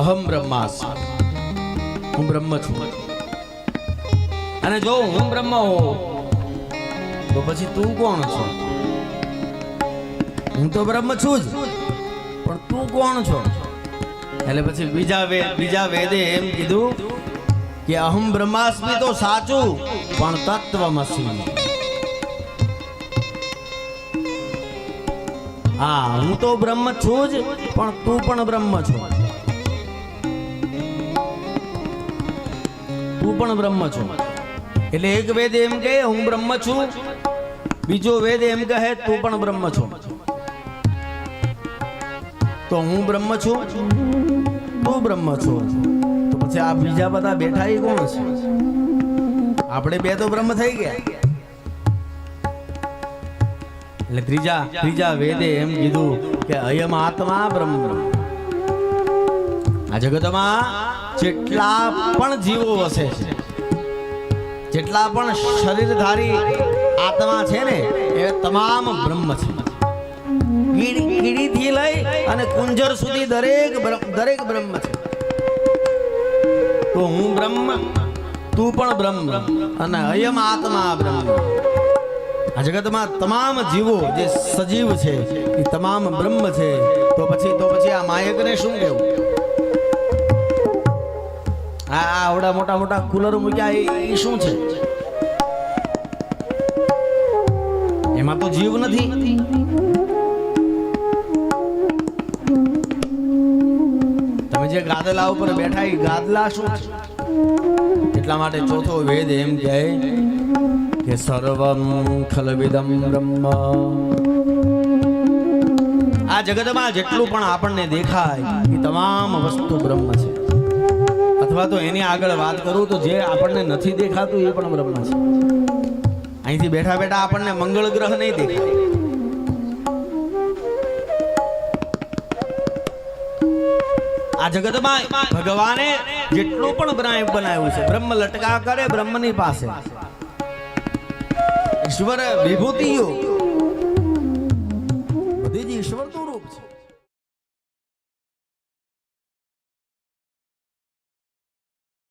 અહમ બ્રહ્માસ્મિ હું બ્રહ્મ છું. અને જો હું બ્રહ્મ હોઉં, તો પછી તું કોણ છો? હું તો બ્રહ્મ છું જ, પણ તું કોણ છો? એટલે પછી બીજા વેદ બીજા વેદે એમ કીધું કે અહમ બ્રહ્માસ્મિ તો સાચું, પણ તત્વમસી. હા, હું તો બ્રહ્મ છું જ, પણ તું પણ બ્રહ્મ છો. તું પણ બ્રહ્મ છો. એટલે એક વેદ એમ કહે, હું બ્રહ્મ છું. બીજો વેદ એમ કહે, તું પણ બ્રહ્મ છો. તો હું બ્રહ્મ છું, તું બ્રહ્મ છો. તો પછી આ બીજા બધા બેઠા એ કોણ છે? આપણે બે તો બ્રહ્મ થઈ ગયા. એટલે ત્રીજા ત્રીજા વેદે એમ કીધું કે અયમ આત્મા બ્રહ્મ આ જગતમાં જેટલા પણ જીવો વસે છે, જેટલા પણ શરીરધારી આત્મા છે ને, એ તમામ બ્રહ્મ છે. કીડીથી લઈ અને કુંજર સુધી દરેક દરેક બ્રહ્મ છે. તો હું બ્રહ્મ, તું પણ બ્રહ્મ, અને અયમ આત્મા બ્રહ્મ. આ જગતમાં તમામ જીવો જે સજીવ છે, એ તમામ બ્રહ્મ છે. તો પછી તો પછી આ માયકને શું કહેવું? આ આવડા મોટા મોટા કુલર મૂક્યા, એ શું છે? એમાં તો જીવ નથી. તમે જે ગાદલા ઉપર બેઠા, એ ગાદલા શું છે? એટલા માટે ચોથો વેદ એમ કહે કે સર્વમ ખલવિદમ બ્રહ્મ. આ જગતમાં જેટલું પણ આપણને દેખાય, એ તમામ વસ્તુ બ્રહ્મ છે. અથવા તો એની આગળ વાત કરું તો જે આપણને નથી દેખાતું એ પણ બ્રહ્મ છે. અહીંથી બેઠા બેઠા આપણને મંગળ ગ્રહ નહીં દેખાય. આ જગતમાં ભગવાને જેટલું પણ બ્રાહ્મ બનાવ્યું છે, બ્રહ્મ લટકા કરે બ્રહ્મની પાસે. ઈશ્વર વિભૂતિઓ